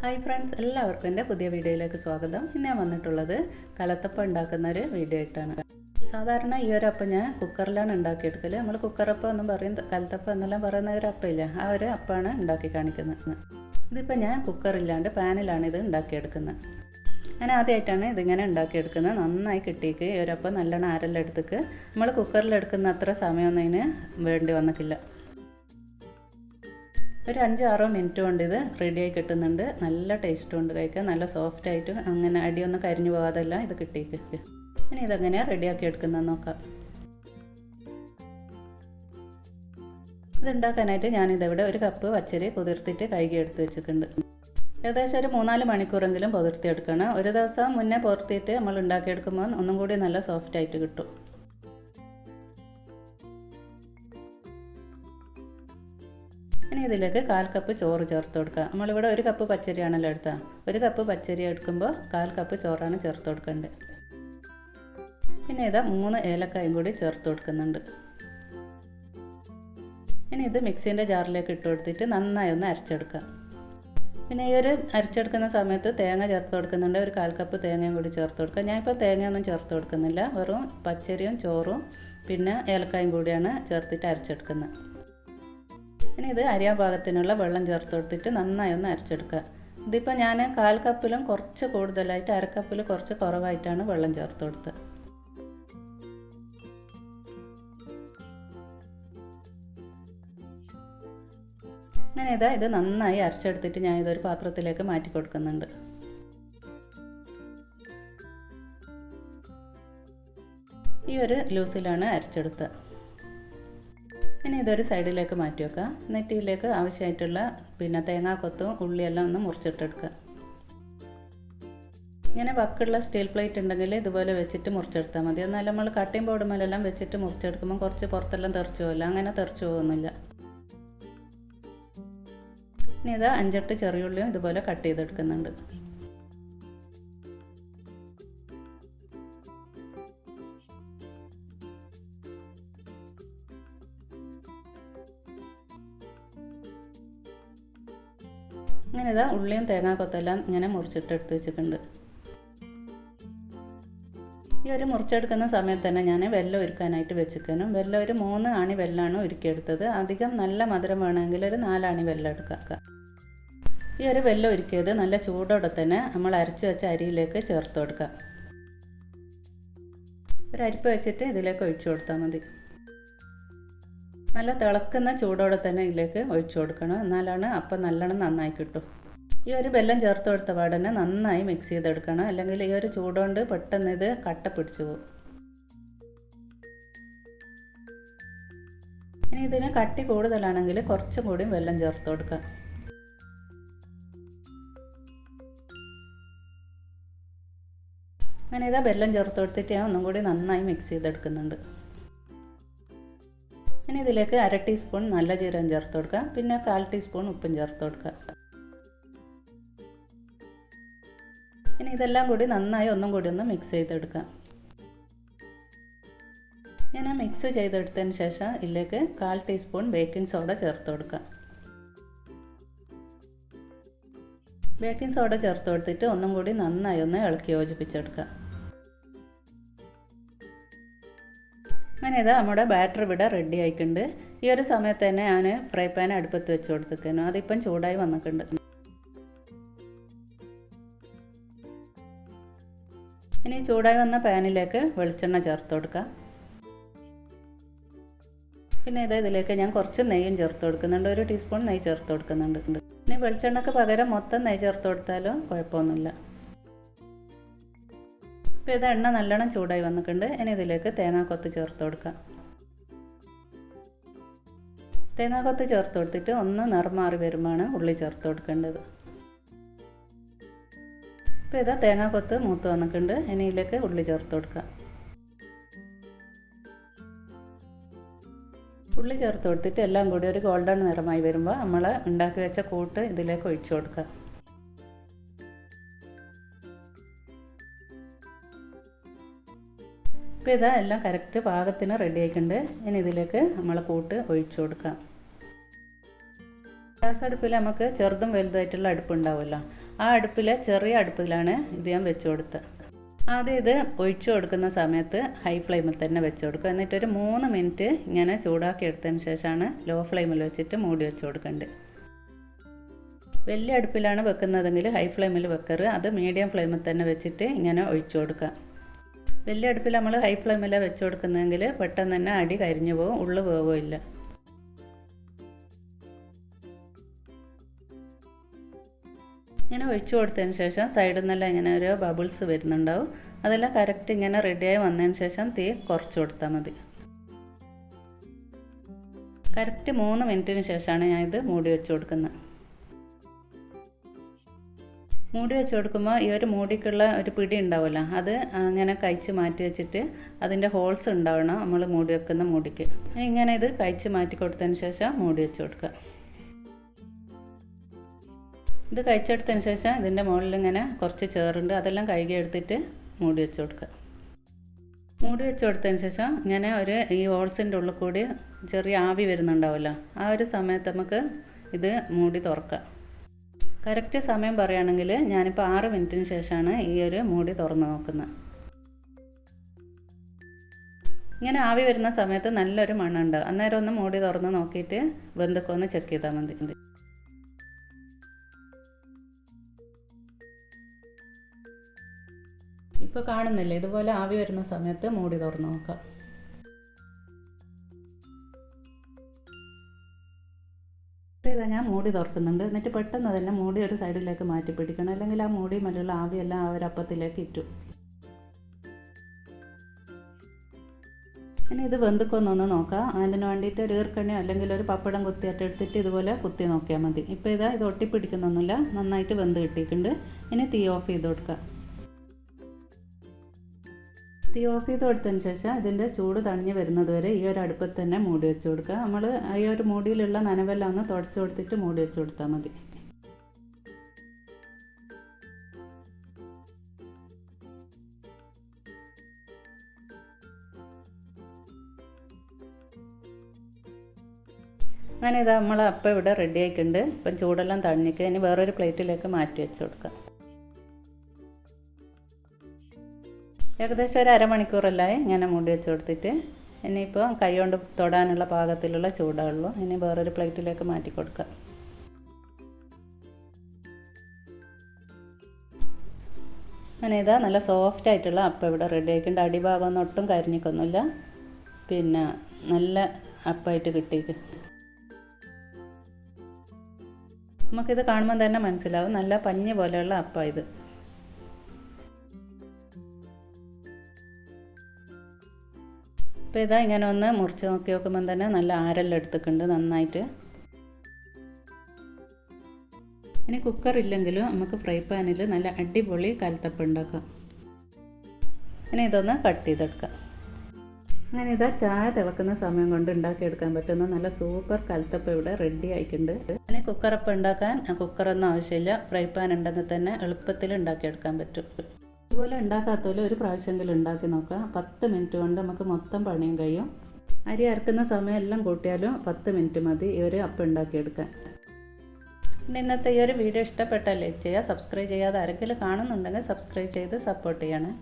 Hi friends എല്ലാവർക്കും എന്റെ പുതിയ വീഡിയോയിലേക്ക് സ്വാഗതം. ഇന്ന് ഞാൻ വന്നിട്ടുള്ളത് കലത്തപ്പം ഉണ്ടാക്കുന്ന ഒരു വീഡിയോ ആയിട്ടാണ്. സാധാരണ ഈ ഒരു അപ്പം ഞാൻ കുക്കറിലാണ് ഉണ്ടാക്കിയെടുക്കൽ നമ്മൾ കുക്കറപ്പം എന്നും പറയും കലത്തപ്പം എന്നെല്ലാം പറയുന്ന ഒരു അപ്പമില്ല ആ ഒരു അപ്പമാണ് ഉണ്ടാക്കി കാണിക്കുന്നത്. ഇതിപ്പോൾ ഞാൻ കുക്കറില്ലാണ്ട് പാനിലാണ് ഇത് ഉണ്ടാക്കിയെടുക്കുന്നത്. ഞാൻ ആദ്യമായിട്ടാണ് ഇതിങ്ങനെ ഉണ്ടാക്കിയെടുക്കുന്നത്. നന്നായി കിട്ടിയേക്ക് ഈ ഒരപ്പം നല്ലോണം ആരെല്ലാം എടുത്തേക്ക് നമ്മൾ കുക്കറിലെടുക്കുന്ന അത്ര സമയമൊന്നും അതിന് വേണ്ടി വന്നിട്ടില്ല. ഒരു അഞ്ച് ആറോ മിനിറ്റ് കൊണ്ട് ഇത് റെഡിയായി കിട്ടുന്നുണ്ട്. നല്ല ടേസ്റ്റും ഉണ്ട് കഴിക്കാൻ. നല്ല സോഫ്റ്റ് ആയിട്ട് അങ്ങനെ അടിയൊന്നും കരിഞ്ഞു പോകാതല്ല. ഇത് കിട്ടിയിട്ട് ഇനി ഇതെങ്ങനെയാണ് റെഡിയാക്കി എടുക്കുന്നതെന്ന് നോക്കാം. ഇതുണ്ടാക്കാനായിട്ട് ഞാനിതവിടെ ഒരു കപ്പ് പച്ചരി കുതിർത്തിട്ട് കഴുകി എടുത്ത് വെച്ചിട്ടുണ്ട്. ഏകദേശം ഒരു മൂന്നാൽ മണിക്കൂറെങ്കിലും പുതിർത്തിയെടുക്കണം ഒരു ദിവസം മുന്നേ പുതിർത്തിയിട്ട് നമ്മൾ ഉണ്ടാക്കിയെടുക്കുമ്പോൾ ഒന്നും കൂടി നല്ല സോഫ്റ്റ് ആയിട്ട് കിട്ടും. ഇനി ഇതിലേക്ക് കാൽ കപ്പ് ചോറ് ചേർത്ത് കൊടുക്കുക. നമ്മളിവിടെ ഒരു കപ്പ് പച്ചരിയാണല്ലോ എടുത്തത്. ഒരു കപ്പ് പച്ചരി എടുക്കുമ്പോൾ കാൽ കപ്പ് ചോറാണ് ചേർത്ത് കൊടുക്കേണ്ടത്. പിന്നെ ഇതാ മൂന്ന് ഏലക്കായും കൂടി ചേർത്ത് കൊടുക്കുന്നുണ്ട്. ഇനി ഇത് മിക്സീന്റെ ജാറിലേക്ക് ഇട്ട് കൊടുത്തിട്ട് നന്നായി ഒന്ന് അരച്ചെടുക്കുക. പിന്നെ ഈ ഒരു അരച്ചെടുക്കുന്ന സമയത്ത് തേങ്ങ ചേർത്ത് കൊടുക്കുന്നുണ്ട്. ഒരു കാൽ കപ്പ് തേങ്ങയും കൂടി ചേർത്ത് കൊടുക്കുക. ഞാനിപ്പോൾ തേങ്ങയൊന്നും ചേർത്ത് കൊടുക്കുന്നില്ല. വെറും പച്ചരിയും ചോറും പിന്നെ ഏലക്കായും കൂടിയാണ് ചേർത്തിട്ട് അരച്ചെടുക്കുന്നത്. ഇനി ഇത് അരിയാ പാകത്തിനുള്ള വെള്ളം ചേർത്ത് കൊടുത്തിട്ട് നന്നായി ഒന്ന് അരച്ചെടുക്കുക. ഇതിപ്പോൾ ഞാൻ കാൽ കപ്പിലും കുറച്ച് കൂടുതലായിട്ട് അരക്കപ്പിൽ കുറച്ച് കുറവായിട്ടാണ് വെള്ളം ചേർത്ത് കൊടുത്തത്. അങ്ങനെ ഇതാ ഇത് നന്നായി അരച്ചെടുത്തിട്ട് ഞാൻ ഇതൊരു പാത്രത്തിലേക്ക് മാറ്റി കൊടുക്കുന്നുണ്ട്. ഈ ഒരു ലൂസിലാണ് അരച്ചെടുത്തത്. ഇനി ഇതൊരു സൈഡിലേക്ക് മാറ്റി വെക്കുക. നെറ്റിയിലേക്ക് ആവശ്യമായിട്ടുള്ള പിന്നെ തേങ്ങാക്കൊത്തും ഉള്ളിയെല്ലാം ഒന്ന് മുറിച്ചിട്ടെടുക്കുക. ഇങ്ങനെ വക്കുള്ള സ്റ്റീൽ പ്ലേറ്റ് ഉണ്ടെങ്കിൽ ഇതുപോലെ വെച്ചിട്ട് മുറിച്ചെടുത്താൽ മതി. എന്നാൽ നമ്മൾ കട്ടിങ് ബോർഡ് മേലെല്ലാം വെച്ചിട്ട് മുറിച്ചെടുക്കുമ്പോൾ കുറച്ച് പുറത്തെല്ലാം തെറിച്ചു പോകില്ല അങ്ങനെ തെറിച്ചു പോകുന്നില്ല. ഇനി ഇത് അഞ്ചെട്ട് ചെറിയുള്ളിയും ഇതുപോലെ കട്ട് ചെയ്തെടുക്കുന്നുണ്ട്. അങ്ങനെ ഇതാ ഉള്ളിയും തേങ്ങാക്കൊത്തെല്ലാം ഇങ്ങനെ മുറിച്ചിട്ട് എടുത്ത് വെച്ചിട്ടുണ്ട്. ഈ ഒരു മുറിച്ചെടുക്കുന്ന സമയത്ത് തന്നെ ഞാൻ വെല്ലം ഒരുക്കാനായിട്ട് വെച്ചിക്കാനും വെല്ലം ഒരു മൂന്ന് ആണി വെല്ലാണ് ഒരുക്കിയെടുത്തത്. അധികം നല്ല മധുരം വേണമെങ്കിൽ ഒരു നാലാണി വെല്ലം എടുക്കാം ഈ ഒരു വെല്ലം ഒരുക്കിയത് നല്ല ചൂടോടെ തന്നെ നമ്മൾ അരച്ചു വെച്ച അരിയിലേക്ക് ചേർത്ത് കൊടുക്കുക ഒരു അരിപ്പ് വെച്ചിട്ട് ഇതിലേക്ക് ഒഴിച്ചു കൊടുത്താൽ മതി. നല്ല തിളക്കുന്ന ചൂടോടെ തന്നെ ഇതിലേക്ക് ഒഴിച്ചു കൊടുക്കണം. എന്നാലാണ് അപ്പം നല്ലോണം നന്നായി കിട്ടും. ഈ ഒരു വെല്ലം ചേർത്ത് കൊടുത്ത പാടനെ നന്നായി മിക്സ് ചെയ്തെടുക്കണം. അല്ലെങ്കിൽ ഈ ഒരു ചൂടുകൊണ്ട് പെട്ടെന്ന് ഇത് കട്ട പിടിച്ചു പോകും. ഇനി ഇതിന് കട്ടി കൂടുതലാണെങ്കിൽ കുറച്ചും കൂടി വെല്ലം ചേർത്ത് കൊടുക്കാം. അങ്ങനെ ഇതാ വെല്ലം ചേർത്ത് കൊടുത്തിട്ട് ഞാൻ ഒന്നും കൂടി നന്നായി മിക്സ് ചെയ്തെടുക്കുന്നുണ്ട്. ഇനി ഇതിലേക്ക് അര ടീസ്പൂൺ നല്ല ജീരകം ചേർത്ത് കൊടുക്കുക. പിന്നെ കാൽ ടീസ്പൂൺ ഉപ്പും ചേർത്ത് കൊടുക്കുക. ഇനി ഇതെല്ലാം കൂടി നന്നായി ഒന്നും കൂടി ഒന്ന് മിക്സ് ചെയ്തെടുക്കുക. ഞാൻ മിക്സ് ചെയ്തെടുത്തതിന് ശേഷം ഇതിലേക്ക് കാൽ ടീസ്പൂൺ ബേക്കിംഗ് സോഡ ചേർത്ത് കൊടുക്കുക. ബേക്കിംഗ് സോഡ ചേർത്ത് കൊടുത്തിട്ട് ഒന്നും കൂടി നന്നായി ഒന്ന് ഇളക്കി യോജിപ്പിച്ചെടുക്കാം അങ്ങനെ ഇതാ നമ്മുടെ ബാറ്റർ ഇവിടെ റെഡി ആയിട്ടുണ്ട് ഈ ഒരു സമയത്ത് തന്നെ ഞാൻ ഫ്രൈ പാൻ അടുപ്പത്ത് വെച്ച് കൊടുത്തേക്കാനും അതിപ്പം ചൂടായി വന്നിട്ടുണ്ട്. ഇനി ചൂടായി വന്ന പാനിലേക്ക് വെളിച്ചെണ്ണ ചേർത്ത് കൊടുക്കാം. പിന്നെ ഇത് ഇതിലേക്ക് ഞാൻ കുറച്ച് നെയ്യും ചേർത്ത് കൊടുക്കുന്നുണ്ട്. ഒരു ടീസ്പൂൺ നെയ്യ് ചേർത്ത് കൊടുക്കുന്നുണ്ട്. ഇനി വെളിച്ചെണ്ണക്ക് പകരം മൊത്തം നെയ്യ് ചേർത്ത് കൊടുത്താലും കുഴപ്പമൊന്നുമില്ല. ഇപ്പോൾ ഇത് എണ്ണ നല്ലോണം ചൂടായി വന്നിട്ടുണ്ട്. ഇനി ഇതിലേക്ക് തേങ്ങാക്കൊത്ത് ചേർത്ത് കൊടുക്കാം. തേങ്ങാക്കൊത്ത് ചേർത്ത് കൊടുത്തിട്ട് ഒന്ന് നിറം മാറി വരുമ്പോഴാണ് ഉള്ളി ചേർത്ത് കൊടുക്കേണ്ടത്. ഇപ്പോൾ ഇതാ തേങ്ങാക്കൊത്ത് മൂത്ത് വന്നിട്ടുണ്ട്. ഇനി ഇതിലേക്ക് ഉള്ളി ചേർത്ത് കൊടുക്കാം. ഉള്ളി ചേർത്ത് കൊടുത്തിട്ട് എല്ലാം കൂടി ഒരു ഗോൾഡൻ നിറമായി വരുമ്പോൾ നമ്മൾ ഉണ്ടാക്കി വെച്ച കൂട്ട് ഇതിലേക്ക് ഒഴിച്ചു കൊടുക്കുക ഇപ്പോൾ ഇതാ എല്ലാം കറക്റ്റ് പാകത്തിന് റെഡി ആയിട്ടുണ്ട്. ഇനി ഇതിലേക്ക് നമ്മൾ കൂട്ട് ഒഴിച്ചു കൊടുക്കാം. ഗ്യാസ് അടുപ്പിൽ നമുക്ക് ചെറുതും വലുതായിട്ടുള്ള അടുപ്പുണ്ടാവുമല്ലോ ആ അടുപ്പിലെ ചെറിയ അടുപ്പിലാണ് ഇത് ഞാൻ വെച്ച് കൊടുത്തത്. ആദ്യം ഇത് ഒഴിച്ചു കൊടുക്കുന്ന സമയത്ത് ഹൈ ഫ്ലെയിമിൽ തന്നെ വെച്ച് കൊടുക്കുക. എന്നിട്ടൊരു മൂന്ന് മിനിറ്റ് ഇങ്ങനെ ചൂടാക്കി എടുത്തതിന് ശേഷമാണ് ലോ ഫ്ലെയിമിൽ വെച്ചിട്ട് മൂടി വെച്ച് കൊടുക്കേണ്ടത്. വലിയ അടുപ്പിലാണ് വെക്കുന്നതെങ്കിൽ ഹൈ ഫ്ലെയിമിൽ വെക്കരുത്. അത് മീഡിയം ഫ്ലെയിമിൽ തന്നെ വെച്ചിട്ട് ഇങ്ങനെ ഒഴിച്ചു കൊടുക്കുക. വലിയ അടുപ്പിൽ നമ്മൾ ഹൈ ഫ്ലെയിമിലാണ് വെച്ച് കൊടുക്കുന്നതെങ്കിൽ പെട്ടെന്ന് തന്നെ അടി കരിഞ്ഞു പോകും ഉള്ളു വേവുമില്ല ഇങ്ങനെ ഒഴിച്ചു കൊടുത്തതിന് ശേഷം സൈഡിൽ നിന്നെല്ലാം ഇങ്ങനെ ഒരു ബബിൾസ് വരുന്നുണ്ടാവും. അതെല്ലാം കറക്റ്റ് ഇങ്ങനെ റെഡിയായി വന്നതിന് ശേഷം തീ കുറച്ച് കൊടുത്താൽ മതി. കറക്റ്റ് മൂന്ന് മിനിറ്റിന് ശേഷമാണ് ഞാൻ ഇത് മൂടി വെച്ച് കൊടുക്കുന്നത്. മൂടി വെച്ച് കൊടുക്കുമ്പോൾ ഈ ഒരു മൂടിക്കുള്ള ഒരു പിടി ഉണ്ടാവുമല്ലോ. അത് അങ്ങനെ കഴിച്ച് മാറ്റി വെച്ചിട്ട് അതിന്റെ ഹോൾസ് ഉണ്ടാവണം നമ്മൾ മൂടി വെക്കുന്ന മൂടിക്ക്. ഇങ്ങനെ ഇത് കഴിച്ച് മാറ്റി കൊടുത്തതിന് ശേഷം മൂടി വെച്ച് കൊടുക്കുക. ഇത് കഴിച്ചെടുത്തതിന് ശേഷം ഇതിന്റെ മുകളിൽ ഇങ്ങനെ കുറച്ച് ചേറുണ്ട്. അതെല്ലാം കഴുകി എടുത്തിട്ട് മൂടി വെച്ച് കൊടുക്കുക. മൂടി വെച്ച് കൊടുത്തതിന് ശേഷം ഇങ്ങനെ ഒരു ഈ ഹോൾസിന്റെ ഉള്ളിൽ കൂടി ചെറിയ ആവി വരുന്നുണ്ടാവുമല്ലോ. ആ ഒരു സമയത്ത് നമുക്ക് ഇത് മൂടി തുറക്കാം. കറക്റ്റ് സമയം പറയുകയാണെങ്കിൽ ഞാനിപ്പോൾ ആറ് മിനിറ്റിന് ശേഷമാണ് ഈ ഒരു മൂടി തുറന്ന് നോക്കുന്നത്. ഇങ്ങനെ ആവി വരുന്ന സമയത്ത് നല്ലൊരു മണ്ണുണ്ട് അന്നേരം ഒന്ന് മൂടി തുറന്ന് നോക്കിയിട്ട് വെന്തൊക്കെ ഒന്ന് ചെക്ക് ചെയ്താൽ മതി. ഇപ്പോൾ കാണുന്നില്ലേ? ഇതുപോലെ ആവി വരുന്ന സമയത്ത് മൂടി തുറന്ന് നോക്കാം. ഇപ്പോൾ ഇതാ ഞാൻ മൂടി തുറക്കുന്നുണ്ട്. എന്നിട്ട് പെട്ടെന്ന് തന്നെ മൂടി ഒരു സൈഡിലേക്ക് മാറ്റി പിടിക്കണം. അല്ലെങ്കിൽ ആ മൂടി മറ്റുള്ള ആവിയെല്ലാം ആ ഒരു അപ്പത്തിലേക്ക് ഇറ്റും ഇനി ഇത് വെന്തുക്കൊന്നൊന്ന് നോക്കാം. അതിന് വേണ്ടിയിട്ട് ഒരു ഈർക്കണിയോ അല്ലെങ്കിൽ ഒരു പപ്പടം കുത്തി എടുത്തിട്ട് ഇതുപോലെ കുത്തി നോക്കിയാൽ മതി. ഇപ്പോൾ ഇതാ ഇത് ഒട്ടിപ്പിടിക്കുന്നൊന്നുമില്ല. നന്നായിട്ട് വെന്ത് കിട്ടിയിട്ടുണ്ട്. ഇനി തീ ഓഫ് ചെയ്ത് കൊടുക്കാം. തീ ഓഫ് ചെയ്ത് കൊടുത്തതിന് ശേഷം ഇതിന്റെ ചൂട് തണിഞ്ഞ് വരുന്നത് വരെ ഈ ഒരു അടുപ്പത്ത് തന്നെ മൂടി വെച്ച് കൊടുക്കുക. നമ്മൾ ഈ ഒരു മൂടിയിലുള്ള നനവെല്ലാം ഒന്ന് തുടച്ച് കൊടുത്തിട്ട് മൂടി വെച്ച് കൊടുത്താൽ മതി. അങ്ങനെ ഇതാ നമ്മൾ അപ്പം ഇവിടെ റെഡി ആയിട്ടുണ്ട്. ഇപ്പം ചൂടെല്ലാം തണിഞ്ഞിട്ട് ഇനി വേറൊരു പ്ലേറ്റിലേക്ക് മാറ്റി വെച്ച് കൊടുക്കാം. ഏകദേശം ഒരു അരമണിക്കൂറല്ലായി ഇങ്ങനെ മൂടി വെച്ച് കൊടുത്തിട്ട്. ഇനിയിപ്പോൾ കൈ കൊണ്ട് തൊടാനുള്ള പാകത്തിലുള്ള ചൂടാവുള്ളൂ ഇനി വേറൊരു പ്ലേറ്റിലേക്ക് മാറ്റി കൊടുക്കാം അങ്ങനെ ഇതാ നല്ല സോഫ്റ്റ് ആയിട്ടുള്ള അപ്പം ഇവിടെ റെഡി ആയിട്ടുണ്ട്. അടിഭാഗമൊന്നും ഒട്ടും കരിഞ്ഞിക്കൊന്നുമില്ല പിന്നെ നല്ല അപ്പമായിട്ട് കിട്ടിയിട്ട് നമുക്കിത് കാണുമ്പോൾ തന്നെ മനസ്സിലാവും. നല്ല പഞ്ഞ് പോലെയുള്ള അപ്പം ഇത്. അപ്പോൾ ഇതാ ഇങ്ങനെ ഒന്ന് മുറിച്ച് നോക്കി നോക്കുമ്പം തന്നെ നല്ല ആരെല്ലാം എടുത്തിട്ടുണ്ട് നന്നായിട്ട്. ഇനി കുക്കർ ഇല്ലെങ്കിലും നമുക്ക് ഫ്രൈ പാനിൽ നല്ല അടിപൊളി കലത്തപ്പം ഉണ്ടാക്കാം. ഇനി ഇതൊന്ന് കട്ട് ചെയ്തെടുക്കാം. അങ്ങനെ ഇതാ ചായ തിളക്കുന്ന സമയം കൊണ്ട് ഉണ്ടാക്കിയെടുക്കാൻ പറ്റുന്ന നല്ല സൂപ്പർ കലത്തപ്പം ഇവിടെ റെഡി ആയിട്ടുണ്ട്. ഇനി കുക്കറപ്പം ഉണ്ടാക്കാൻ കുക്കറൊന്നും ആവശ്യമില്ല. ഫ്രൈ പാൻ ഉണ്ടെങ്കിൽ തന്നെ എളുപ്പത്തിൽ ഉണ്ടാക്കിയെടുക്കാൻ പറ്റും. ഇതുപോലെ ഉണ്ടാക്കാത്തപോലെ ഒരു പ്രാവശ്യമെങ്കിലും ഉണ്ടാക്കി നോക്കാം പത്ത് മിനിറ്റ് കൊണ്ട് നമുക്ക് മൊത്തം പണിയും കഴിയും. അരി അരക്കുന്ന സമയമെല്ലാം കൂട്ടിയാലും പത്ത് മിനിറ്റ് മതി ഒരു അപ്പം ഉണ്ടാക്കിയെടുക്കാൻ. പിന്നെ ഇന്നത്തെ ഈ ഒരു വീഡിയോ ഇഷ്ടപ്പെട്ടാൽ ലൈക്ക് ചെയ്യുക സബ്സ്ക്രൈബ് ചെയ്യാതെ ആരെങ്കിലും കാണുന്നുണ്ടെങ്കിൽ സബ്സ്ക്രൈബ് ചെയ്ത് സപ്പോർട്ട് ചെയ്യണേ.